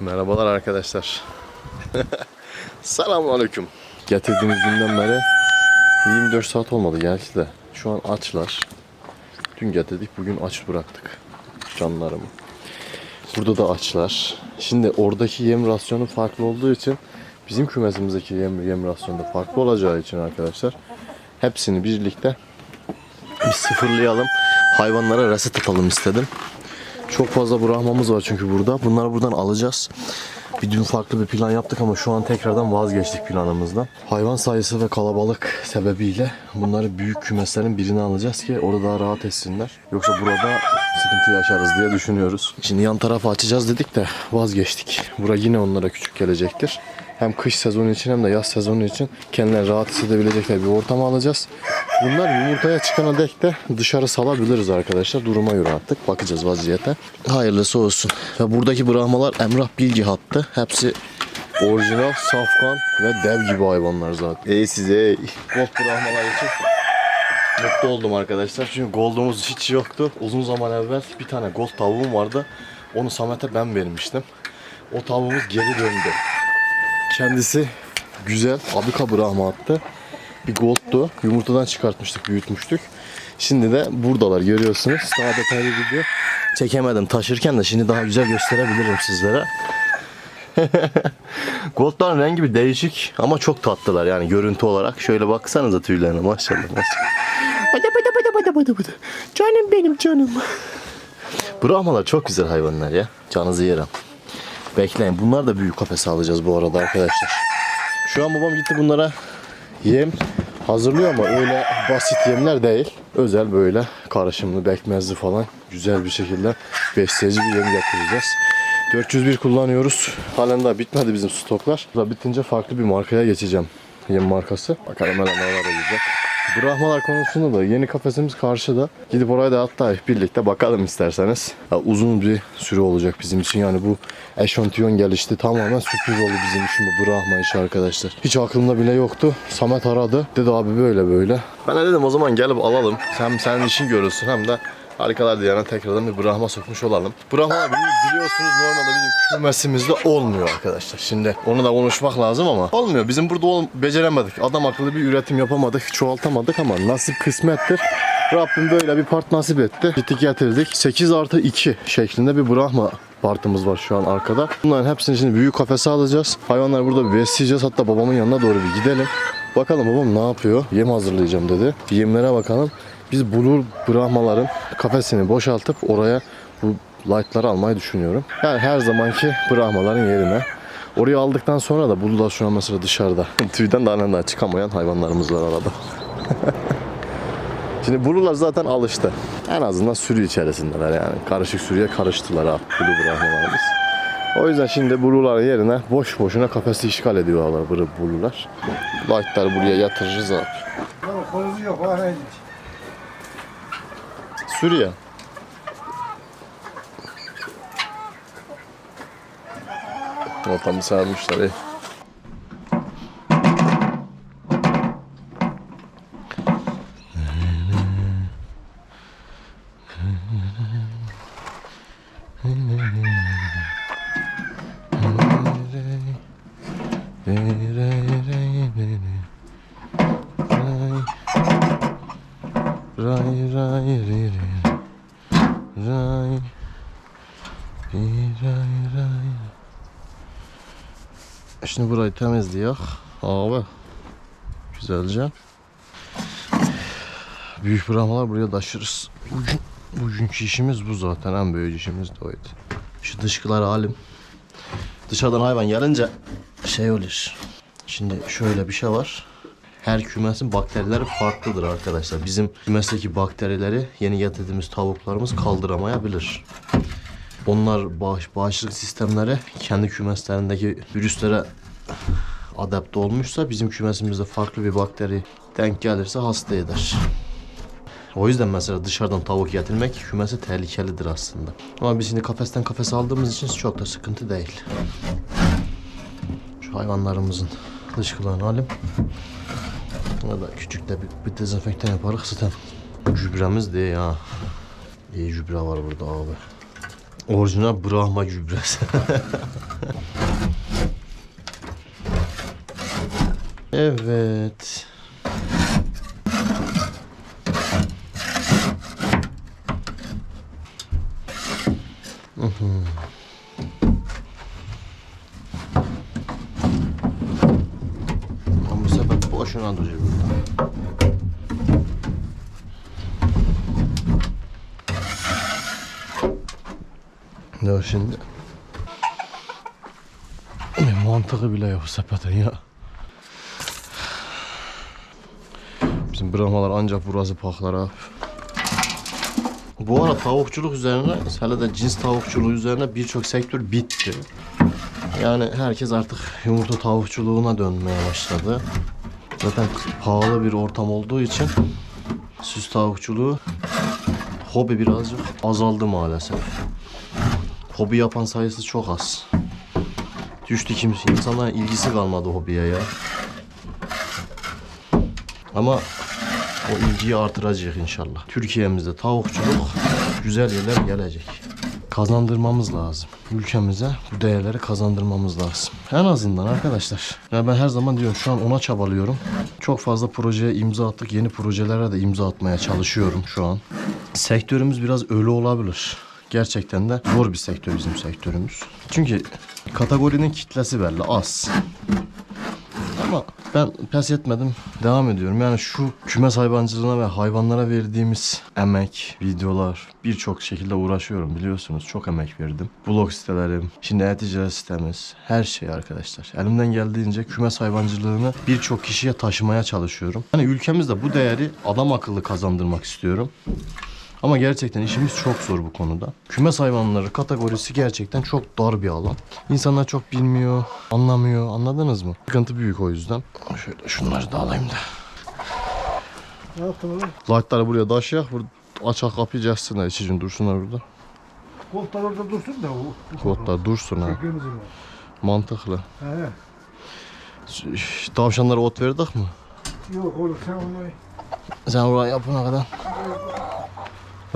Merhabalar arkadaşlar. Selamünaleyküm. Getirdiğimiz günden beri 24 saat olmadı gerçi de. Şu an açlar. Dün getirdik, bugün aç bıraktık canlarımı. Burada da açlar. Şimdi oradaki yem rasyonu farklı olduğu için bizim kümesimizdeki yem, yem rasyonu da farklı olacağı için arkadaşlar hepsini birlikte bir sıfırlayalım. Hayvanlara reset atalım istedim. Çok fazla bırakmamız var çünkü burada. Bunları buradan alacağız. Bir dün farklı bir plan yaptık ama şu an tekrardan vazgeçtik planımızdan. Hayvan sayısı ve kalabalık sebebiyle bunları büyük kümeslerin birine alacağız ki orada daha rahat etsinler. Yoksa burada sıkıntı yaşarız diye düşünüyoruz. Şimdi yan tarafı açacağız dedik de vazgeçtik. Bura yine onlara küçük gelecektir. Hem kış sezonu için hem de yaz sezonu için kendilerini rahat hissedebilecekler bir ortam alacağız. Bunlar yumurtaya çıkana dek de dışarı salabiliriz arkadaşlar. Duruma göre artık bakacağız vaziyete. Hayırlısı olsun. Ve buradaki brahmalar Emrah Bilgi hattı. Hepsi orijinal, safkan ve dev gibi hayvanlar zaten. Ey size Gold brahmalar için mutlu oldum arkadaşlar. Çünkü gold'umuz hiç yoktu. Uzun zaman evvel bir tane gold tavuğum vardı. Onu Samet'e ben vermiştim. O tavuğumuz geri döndü. Kendisi güzel. Abika Brahma attı. Bir gold'tu. Yumurtadan çıkartmıştık, büyütmüştük. Şimdi de buradalar görüyorsunuz. Daha detaylı video çekemedim taşırken de şimdi daha güzel gösterebilirim sizlere. Gold'ların rengi bir değişik ama çok tatlılar yani görüntü olarak. Şöyle baksanıza tüylerine maşallah maşallah. Bıdı bıdı bıdı bıdı bıdı bıdı. Canım benim canım. Brahmalar çok güzel hayvanlar ya. Canınızı yerim. Bekleyin. Bunlar da büyük kafese alacağız bu arada arkadaşlar. Şu an babam gitti bunlara yem hazırlıyor ama öyle basit yemler değil. Özel böyle karışımlı, bekmezli falan güzel bir şekilde besleyici bir yem getireceğiz. 401 kullanıyoruz. Halen daha bitmedi bizim stoklar. Da bitince farklı bir markaya geçeceğim. Yem markası. Bakalım hele neler olacak. Brahmalar konusunda da yeni kafesimiz karşıda. Gidip oraya da hatta birlikte bakalım isterseniz. Ya uzun bir süre olacak bizim için. Yani bu eşantiyon gelişti. Tamamen sürpriz oldu bizim için bu Brahma işi arkadaşlar. Hiç aklımda bile yoktu. Samet aradı. Dedi abi böyle böyle. Ben de dedim o zaman gelip alalım. Hem senin işin görülsün hem de Harikalar Diyarı'na tekrardan bir Brahma sokmuş olalım. Brahma bili- biliyorsunuz normalde bizim kümesimizde olmuyor arkadaşlar. Şimdi onu da konuşmak lazım ama olmuyor. Bizim burada ol- beceremedik. Adam akıllı bir üretim yapamadık, çoğaltamadık ama nasip kısmettir. Rabbim böyle bir part nasip etti. Gittik getirdik. 8 artı 2 şeklinde bir Brahma partımız var şu an arkada. Bunların hepsini şimdi büyük kafese alacağız. Hayvanları burada besleyeceğiz. Hatta babamın yanına doğru bir gidelim. Bakalım babam ne yapıyor? Yem hazırlayacağım dedi. Yemlere bakalım. Biz bulur brahmaların kafesini boşaltıp oraya bu light'ları almayı düşünüyorum. Yani her zamanki brahmaların yerine. Oraya aldıktan sonra da bulular şu an mesela dışarıda. Tüyden daha daha çıkamayan hayvanlarımız var arada. Şimdi bulular zaten alıştı. En azından sürü içerisindeler yani. Karışık sürüye karıştılar ha bulu brahmalarımız. O yüzden şimdi buluların yerine boş boşuna kafesi işgal ediyorlar bu bulular. Light'ları buraya yatırırız abi. Yok yok. Haydi. Suriye. Ortamı sarmışlar. iyi. Burayı temizliyor. Abi. Güzelce. Büyük brahmalar buraya taşırız. Bugün, bugünkü işimiz bu zaten. En büyük işimiz de oydu. Şu dışkıları alayım. Dışarıdan hayvan gelince şey olur. Şimdi şöyle bir şey var. Her kümesin bakterileri farklıdır arkadaşlar. Bizim kümesteki bakterileri yeni getirdiğimiz tavuklarımız kaldıramayabilir. Onlar bağış, bağışıklık sistemleri kendi kümeslerindeki virüslere adapte olmuşsa bizim kümesimizde farklı bir bakteri denk gelirse hasta eder. O yüzden mesela dışarıdan tavuk getirmek kümesi tehlikelidir aslında. Ama biz şimdi kafesten kafese aldığımız için çok da sıkıntı değil. Şu hayvanlarımızın dışkılarını alayım. Ya da küçük de bir, bir dezenfektan yaparız zaten. Gübremiz de ya. İyi gübre var burada abi. Orijinal Brahma gübresi. evet. Ama bu sefer boşuna duruyor burada. Ya şimdi mantığı bile yok sepetin ya. Bizim brahmalar ancak burası paklar. Bu ara tavukçuluk üzerine, hele de cins tavukçuluğu üzerine birçok sektör bitti. Yani herkes artık yumurta tavukçuluğuna dönmeye başladı. Zaten pahalı bir ortam olduğu için süs tavukçuluğu hobi birazcık azaldı maalesef. Hobi yapan sayısı çok az. Düştü kimse. İnsanların ilgisi kalmadı hobiye ya. Ama o ilgiyi artıracak inşallah. Türkiye'mizde tavukçuluk güzel yerler gelecek. Kazandırmamız lazım. Ülkemize bu değerleri kazandırmamız lazım. En azından arkadaşlar. Ya ben her zaman diyorum şu an ona çabalıyorum. Çok fazla projeye imza attık. Yeni projelere de imza atmaya çalışıyorum şu an. Sektörümüz biraz ölü olabilir. Gerçekten de zor bir sektör bizim sektörümüz. Çünkü kategorinin kitlesi belli az. Ama ben pes etmedim. Devam ediyorum. Yani şu kümes hayvancılığına ve hayvanlara verdiğimiz emek, videolar birçok şekilde uğraşıyorum biliyorsunuz. Çok emek verdim. Blog sitelerim, şimdi e-ticaret sitemiz, her şey arkadaşlar. Elimden geldiğince kümes hayvancılığını birçok kişiye taşımaya çalışıyorum. Hani ülkemizde bu değeri adam akıllı kazandırmak istiyorum. Ama gerçekten işimiz çok zor bu konuda. Kümes hayvanları kategorisi gerçekten çok dar bir alan. İnsanlar çok bilmiyor, anlamıyor. Anladınız mı? Sıkıntı büyük o yüzden. Şöyle şunları da alayım da. Ne yaptın oğlum? Lightları buraya taşıyak. Burada açak kapıyı açsınlar. içicin dursunlar burada. Koltuklar orada dursun da o. bu Koltuklar dursun ha. Mantıklı. He. Tavşanlara ot verdik mi? Yok oğlum sen onu Sen oraya yapana kadar.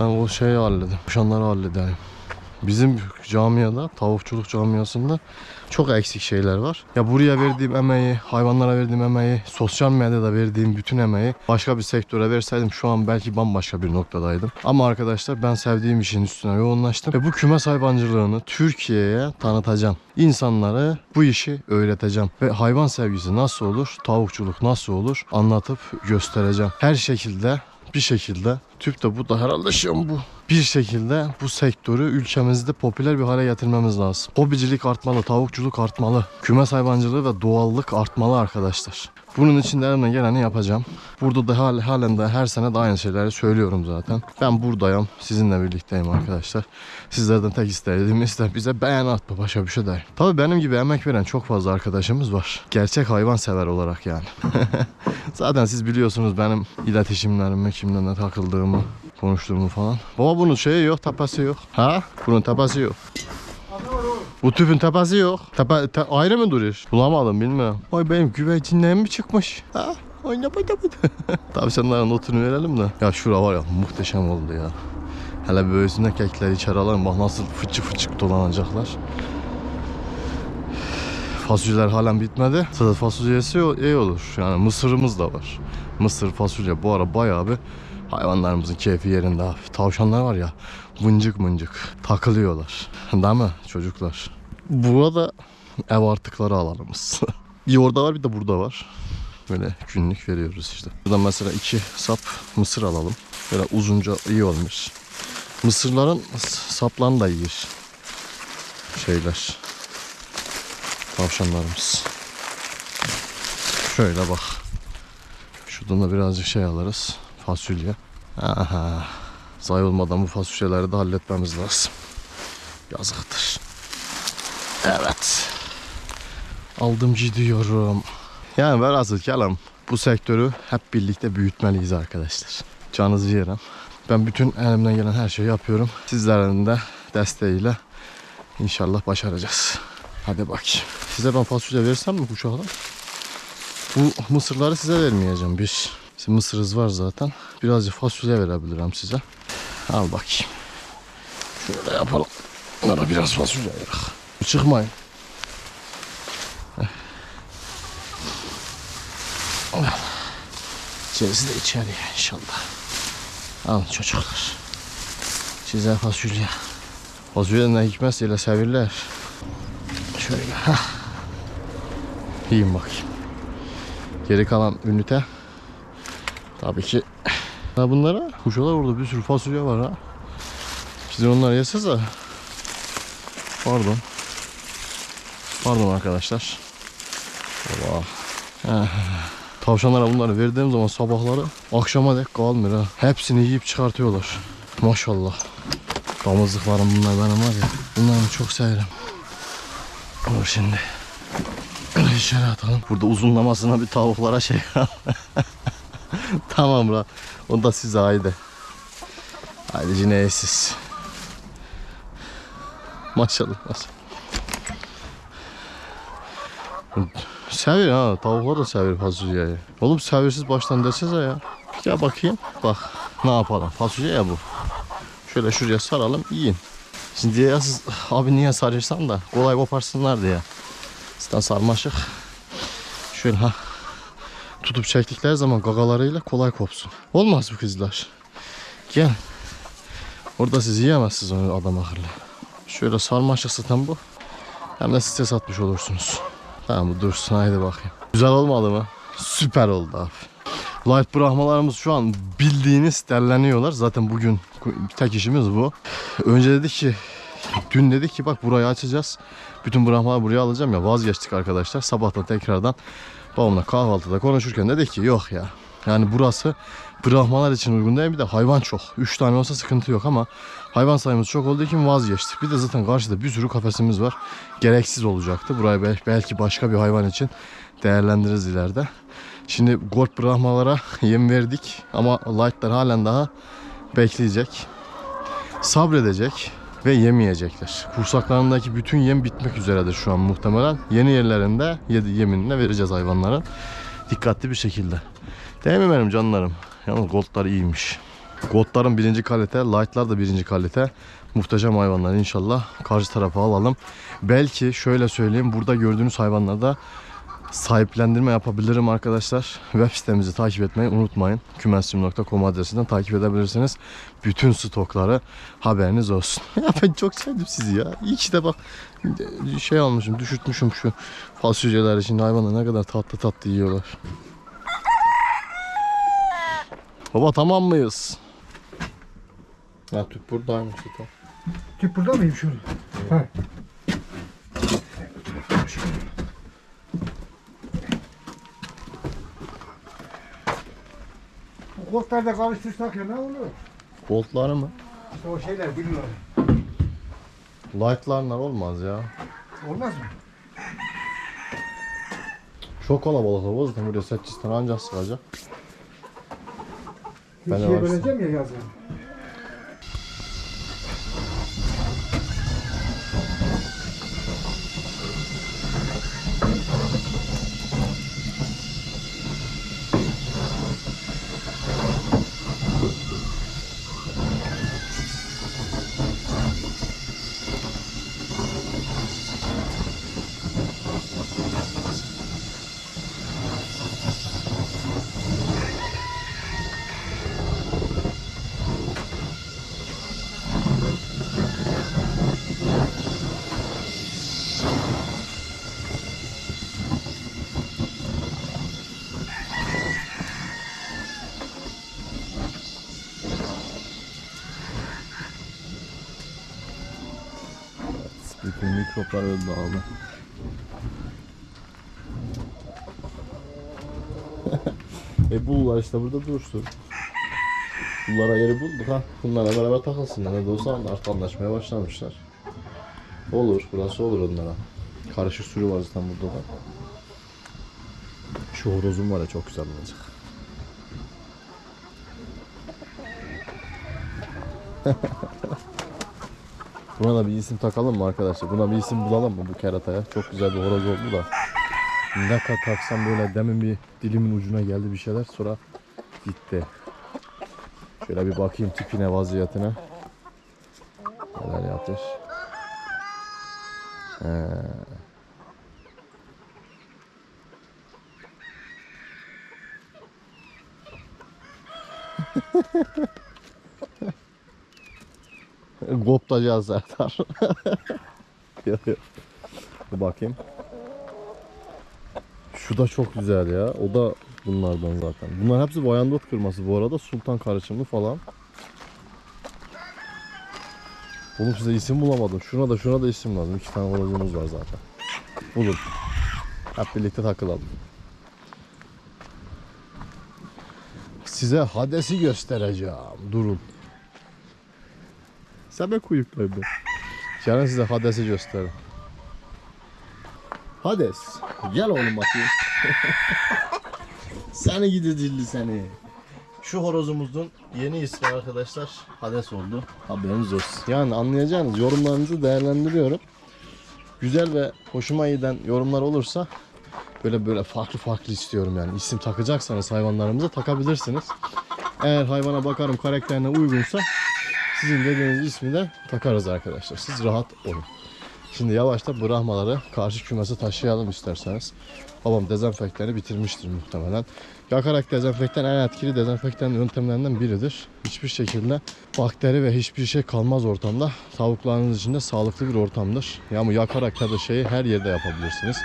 Ben o şeyi halledeyim. Tavşanları halledeyim. Bizim camiada, tavukçuluk camiasında çok eksik şeyler var. Ya buraya verdiğim emeği, hayvanlara verdiğim emeği, sosyal medyada verdiğim bütün emeği başka bir sektöre verseydim şu an belki bambaşka bir noktadaydım. Ama arkadaşlar ben sevdiğim işin üstüne yoğunlaştım ve bu kümes hayvancılığını Türkiye'ye tanıtacağım. İnsanlara bu işi öğreteceğim ve hayvan sevgisi nasıl olur, tavukçuluk nasıl olur anlatıp göstereceğim. Her şekilde bir şekilde tüp de bu da herhalde şey bu. Bir şekilde bu sektörü ülkemizde popüler bir hale getirmemiz lazım. Hobicilik artmalı, tavukçuluk artmalı, kümes hayvancılığı ve doğallık artmalı arkadaşlar. Bunun için de elimden geleni yapacağım. Burada da hal, halen de her sene de aynı şeyleri söylüyorum zaten. Ben buradayım, sizinle birlikteyim arkadaşlar. Sizlerden tek istediğim iste bize beğen atma, başka bir şey değil. Tabii benim gibi emek veren çok fazla arkadaşımız var. Gerçek hayvan sever olarak yani. Zaten siz biliyorsunuz benim iletişimlerimi, kimle ne takıldığımı, konuştuğumu falan. Baba bunun şeyi yok, tepesi yok. Ha? Bunun tepesi yok. Bu tüpün tepesi yok. Tepe, te- ayrı mı duruyor? Bulamadım bilmiyorum. Ay benim güvercinlerim mi çıkmış? Ha? Ay ne bıdı bıdı. Tavşanların notunu verelim de. Ya şura var ya muhteşem oldu ya. Hele böylesine kekleri içeri alalım. Bak nasıl fıçı fıçık dolanacaklar. Fasulyeler halen bitmedi. Sadece fasulyesi iyi olur. Yani mısırımız da var. Mısır, fasulye bu ara bayağı bir hayvanlarımızın keyfi yerinde. Tavşanlar var ya mıncık mıncık takılıyorlar. Değil mi çocuklar? Burada ev artıkları alanımız. bir orada var bir de burada var. Böyle günlük veriyoruz işte. Buradan mesela iki sap mısır alalım. Böyle uzunca iyi olmuş. Mısırların saplarını da yiyor. Şeyler. Tavşanlarımız. Şöyle bak. Şuradan da birazcık şey alırız. Fasulye. Aha. Zay olmadan bu fasulyeleri de halletmemiz lazım. Yazıktır. Evet. Aldım gidiyorum. Yani velhasıl kelam bu sektörü hep birlikte büyütmeliyiz arkadaşlar. Canınızı yerim. Ben bütün elimden gelen her şeyi yapıyorum. Sizlerin de desteğiyle inşallah başaracağız. Hadi bakayım. Size ben fasulye versem mi kuşağına? Bu mısırları size vermeyeceğim bir. Sizin mısırınız var zaten. Birazcık fasulye verebilirim size. Al bakayım. Şöyle yapalım. Bunlara biraz fasulye verelim. Çıkmayın. İçerisi de içeriye inşallah. Al çocuklar. Size fasulye. Fasulye ne hikmetse sevirler. Şöyle. hah. Yiyin bakayım. Geri kalan ünite. Tabii ki. Ha bunlara kuşalar orada bir sürü fasulye var ha. Siz onları yeseniz ha. Pardon. Pardon arkadaşlar. Allah. Tavşanlara bunları verdiğim zaman sabahları akşama dek kalmıyor ha. Hepsini yiyip çıkartıyorlar. Maşallah. Damızlıklarım bunlar benim var ya. Bunları çok severim. Dur şimdi. İçeri atalım. Burada uzunlamasına bir tavuklara şey Tamam la. O da size haydi. Haydi cineyesiz. Maşallah maşallah. Sevir ha. Tavuklar da sevir fasulyeyi. Oğlum sevirsiz baştan desene ya. Gel bakayım. Bak ne yapalım. Fasulye ya bu. Şöyle şuraya saralım yiyin. Şimdi ya siz abi niye sarırsan da kolay koparsınlar diye. Sizden sarmaşık. Şöyle ha. Tutup çektikleri zaman gagalarıyla kolay kopsun. Olmaz bu kızlar. Gel. Orada siz yiyemezsiniz onu adam akıllı. Şöyle sarmaşık zaten bu. Hem de size satmış olursunuz. Tamam bu dursun haydi bakayım. Güzel olmadı mı? Süper oldu abi. Light bırakmalarımız şu an bildiğiniz derleniyorlar. Zaten bugün tek işimiz bu. Önce dedik ki dün dedik ki bak burayı açacağız. Bütün bırakmaları buraya alacağım ya vazgeçtik arkadaşlar. Sabahtan tekrardan babamla kahvaltıda konuşurken dedik ki yok ya. Yani burası bırakmalar için uygun değil bir de hayvan çok. 3 tane olsa sıkıntı yok ama hayvan sayımız çok olduğu için vazgeçtik. Bir de zaten karşıda bir sürü kafesimiz var. Gereksiz olacaktı. Burayı bel- belki başka bir hayvan için değerlendiririz ileride. Şimdi gold bırakmalara yem verdik ama lightlar halen daha bekleyecek. Sabredecek ve yemeyecekler. Kursaklarındaki bütün yem bitmek üzeredir şu an muhtemelen. Yeni yerlerinde yeminine vereceğiz hayvanlara. Dikkatli bir şekilde. Değil mi benim canlarım? Yalnız goldlar iyiymiş. Goldların birinci kalite, lightlar da birinci kalite. Muhteşem hayvanlar inşallah. Karşı tarafa alalım. Belki şöyle söyleyeyim burada gördüğünüz hayvanlarda sahiplendirme yapabilirim arkadaşlar. Web sitemizi takip etmeyi unutmayın. Kümesçim.com adresinden takip edebilirsiniz. Bütün stokları haberiniz olsun. ya ben çok sevdim sizi ya. İyi ki de bak şey almışım, düşürtmüşüm şu fasulyeler için. Hayvanlar ne kadar tatlı tatlı yiyorlar. Baba tamam mıyız? Ya tüp buradaymış zaten. Tüp burada mıyım şunu? Ha. Bu koltuklarda karıştırsak ya ne olur? Boltları mı? İşte o şeyler bilmiyorum. Lightlarla olmaz ya. Olmaz mı? Çok kalabalık o zaten buraya 8 tane ancak sığacak. Ben de varsın. böleceğim ya yazın. Mikroplar öldü abi. e bullar işte burada dursun. Bunlara yeri bulduk ha. Bunlarla beraber takılsınlar. Ne de olsa artık anlaşmaya başlamışlar. Olur. Burası olur onlara. Karışık sürü var zaten burada da. Şu horozum var ya çok güzel olacak. Buna da bir isim takalım mı arkadaşlar? Buna bir isim bulalım mı bu kerataya? Çok güzel bir horoz oldu da. Ne kadar taksam böyle demin bir dilimin ucuna geldi bir şeyler sonra gitti. Şöyle bir bakayım tipine vaziyetine. Neler yapmış. He. Koptacağız Serdar. yok yok. Bir bakayım. Şu da çok güzel ya. O da bunlardan zaten. Bunlar hepsi Wyandotte kırması bu arada. Sultan karışımı falan. Oğlum size isim bulamadım. Şuna da şuna da isim lazım. İki tane horozumuz var zaten. Bulun. Hep birlikte takılalım. Size Hades'i göstereceğim. Durun. Kuyuktayım ben. Gelin size Hades'i göstereyim. Hades. Gel oğlum bakayım. seni gidi dilli seni. Şu horozumuzun yeni ismi arkadaşlar Hades oldu. Haberiniz olsun. Yani anlayacağınız yorumlarınızı değerlendiriyorum. Güzel ve hoşuma giden yorumlar olursa böyle böyle farklı farklı istiyorum yani. İsim takacaksanız hayvanlarımıza takabilirsiniz. Eğer hayvana bakarım karakterine uygunsa sizin dediğiniz ismi de takarız arkadaşlar. Siz rahat olun. Şimdi yavaşta Brahmaları karşı kümese taşıyalım isterseniz. Babam dezenfektanı bitirmiştir muhtemelen. Yakarak dezenfektan en etkili dezenfektan yöntemlerinden biridir. Hiçbir şekilde bakteri ve hiçbir şey kalmaz ortamda. Tavuklarınız için de sağlıklı bir ortamdır. Yani yakarak tabii şeyi her yerde yapabilirsiniz.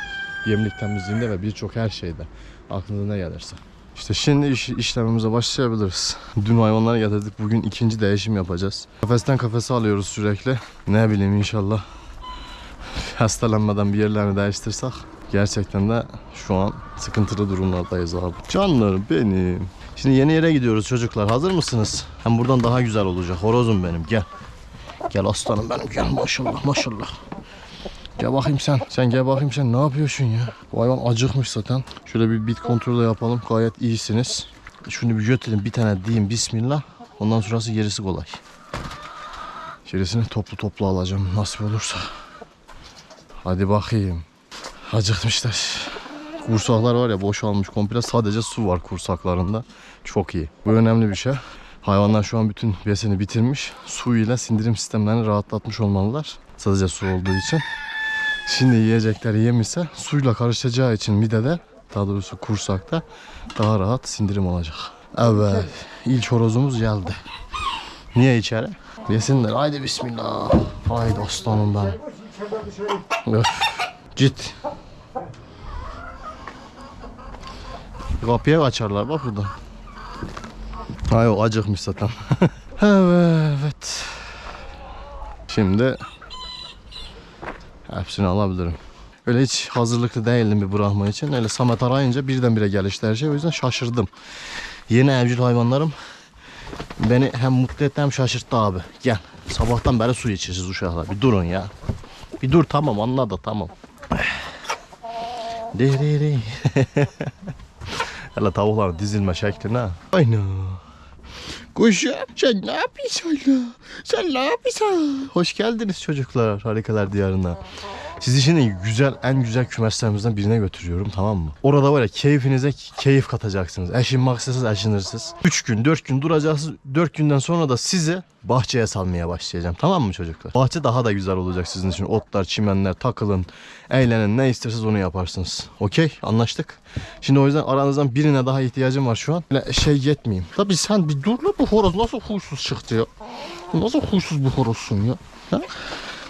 Yemlik temizliğinde ve birçok her şeyde. Aklınıza ne gelirse. İşte şimdi iş, işlemimize başlayabiliriz. Dün hayvanları getirdik. Bugün ikinci değişim yapacağız. Kafesten kafese alıyoruz sürekli. Ne bileyim inşallah hastalanmadan bir yerlerini değiştirsek gerçekten de şu an sıkıntılı durumlardayız abi. Canlarım benim. Şimdi yeni yere gidiyoruz çocuklar. Hazır mısınız? Hem buradan daha güzel olacak. Horozum benim. Gel. Gel aslanım benim. Gel maşallah maşallah. Gel bakayım sen. Sen gel bakayım sen ne yapıyorsun ya? Bu hayvan acıkmış zaten. Şöyle bir bit kontrolü yapalım. Gayet iyisiniz. Şunu bir götürelim bir tane diyeyim bismillah. Ondan sonrası gerisi kolay. Gerisini toplu toplu alacağım nasip olursa. Hadi bakayım. Acıkmışlar. Kursaklar var ya boşalmış komple. Sadece su var kursaklarında. Çok iyi. Bu önemli bir şey. Hayvanlar şu an bütün besini bitirmiş. Su ile sindirim sistemlerini rahatlatmış olmalılar. Sadece su olduğu için. Şimdi yiyecekleri yemişse suyla karışacağı için midede daha doğrusu kursakta daha rahat sindirim olacak. Evet. ilk horozumuz geldi. Niye içeri? Yesinler. Haydi bismillah. Haydi aslanım dışarı. Öf. Git. Kapıya kaçarlar bak buradan. Ha yok acıkmış zaten. evet. Şimdi hepsini alabilirim. Öyle hiç hazırlıklı değildim bir bırakma için. Öyle Samet arayınca birdenbire gelişti her şey. O yüzden şaşırdım. Yeni evcil hayvanlarım beni hem mutlu etti hem şaşırttı abi. Gel. Sabahtan beri su içiyorsunuz uşaklar. Bir durun ya. Bir dur tamam anladı tamam. Diri Hele tavukların dizilme şekline. Aynen. Kuşum sen ne yapıyorsun? Sen ne yapıyorsun? Hoş geldiniz çocuklar harikalar diyarına. Sizi şimdi güzel en güzel kümeslerimizden birine götürüyorum tamam mı? Orada var ya keyfinize keyif katacaksınız. Eşin maksasız eşinirsiz. 3 gün 4 gün duracaksınız. 4 günden sonra da sizi bahçeye salmaya başlayacağım. Tamam mı çocuklar? Bahçe daha da güzel olacak sizin için. Otlar, çimenler, takılın, eğlenin. Ne isterseniz onu yaparsınız. Okey? Anlaştık. Şimdi o yüzden aranızdan birine daha ihtiyacım var şu an. Böyle şey yetmeyeyim. Tabii sen bir dur bu horoz nasıl huysuz çıktı ya? Nasıl huysuz bir horozsun ya? Ha?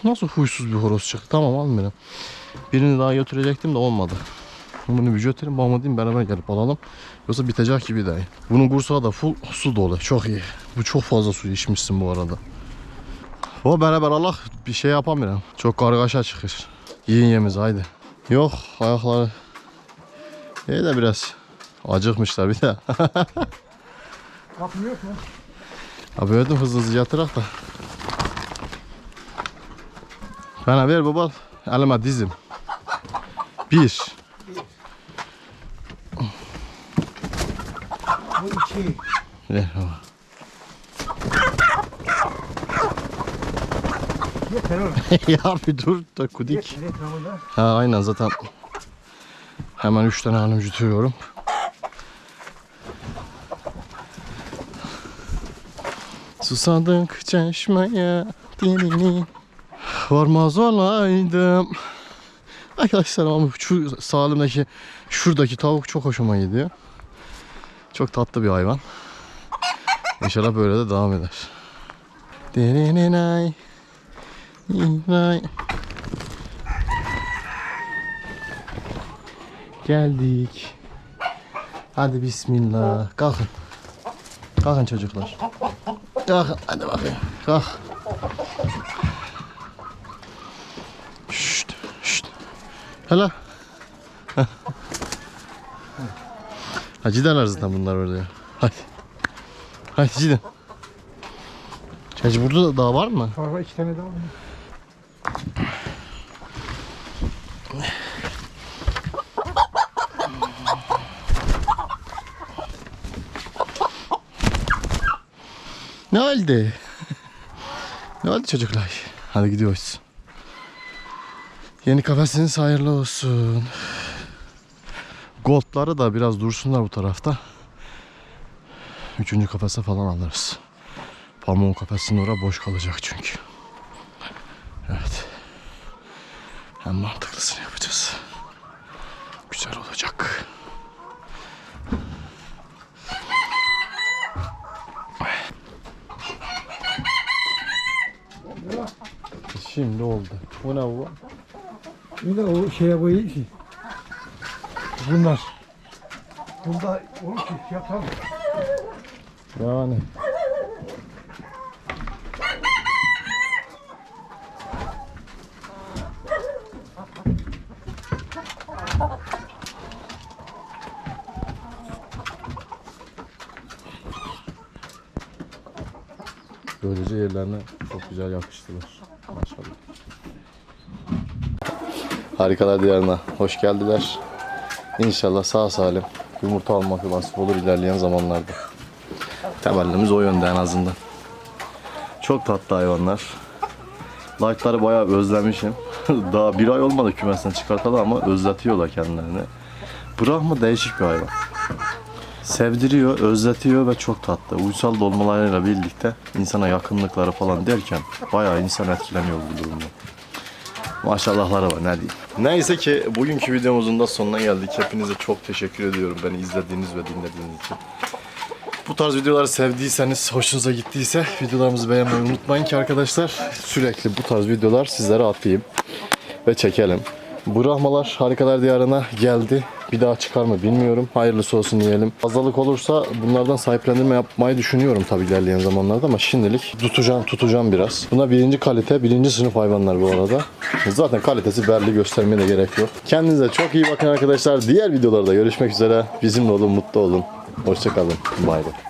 Nasıl huysuz bir horoz çıktı? Tamam al beni. Birini daha götürecektim de olmadı. Bunu bir götürün babama diyeyim beraber gelip alalım. Yoksa bitecek gibi değil. Bunun kursağı da full su dolu. Çok iyi. Bu çok fazla su içmişsin bu arada. O beraber Allah bir şey yapamıyorum. Çok kargaşa çıkır. Yiyin yemiz haydi. Yok ayakları. İyi de biraz acıkmışlar bir de. Kapı yok mu? Abi öldüm hızlı hızlı yatırak da. Bana ver baba. Elime dizim. Bir. Bu iki. Ver baba. Yeter oğlum. ya bir dur da kudik. Yeter etrafında. Ha aynen zaten. Hemen 3 tane hanım yutuyorum. Susadık çeşmeye dilini varmaz olaydım. Arkadaşlar ama şu salimdeki şuradaki tavuk çok hoşuma gidiyor. Çok tatlı bir hayvan. İnşallah böyle de devam eder. Geldik. Hadi bismillah. Kalkın. Kalkın çocuklar. Kalkın. Hadi bakayım. Kalk. Hala. Ha cidden zaten bunlar orada ya. Hadi. Hadi cidden. Gerçi burada da daha var mı? Var var iki tane daha var. Ne oldu? ne oldu çocuklar? Hadi gidiyoruz. Yeni kafesiniz hayırlı olsun. Goldları da biraz dursunlar bu tarafta. Üçüncü kafese falan alırız. Pamuğun kafesinin orası boş kalacak çünkü. Evet. En mantıklısını yapacağız. Güzel olacak. Şimdi oldu. Bu ne bu? Yine o şeye koyayım ki. Bunlar. Bunda olur ki yapalım. Yani. Böylece yerlerine çok güzel yapıştılar. Maşallah. Harikalar diyarına hoş geldiler. İnşallah sağ salim yumurta almak nasip olur ilerleyen zamanlarda. Temellimiz o yönde en azından. Çok tatlı hayvanlar. Light'ları bayağı özlemişim. Daha bir ay olmadı kümesten çıkartalı ama özletiyorlar kendilerini. Brahma değişik bir hayvan. Sevdiriyor, özletiyor ve çok tatlı. Uysal dolmalarıyla birlikte insana yakınlıkları falan derken bayağı insan etkileniyor bu durumda. Maşallahları var ne diyeyim. Neyse ki bugünkü videomuzun da sonuna geldik. Hepinize çok teşekkür ediyorum beni izlediğiniz ve dinlediğiniz için. Bu tarz videoları sevdiyseniz, hoşunuza gittiyse videolarımızı beğenmeyi unutmayın ki arkadaşlar sürekli bu tarz videolar sizlere atayım ve çekelim. Bu rahmalar harikalar diyarına geldi. Bir daha çıkar mı bilmiyorum. Hayırlısı olsun diyelim. Fazlalık olursa bunlardan sahiplendirme yapmayı düşünüyorum tabii ilerleyen zamanlarda ama şimdilik tutacağım tutacağım biraz. Bunlar birinci kalite, birinci sınıf hayvanlar bu arada. Zaten kalitesi belli göstermeye de gerek yok. Kendinize çok iyi bakın arkadaşlar. Diğer videolarda görüşmek üzere. Bizimle olun, mutlu olun. Hoşçakalın. Bay bay.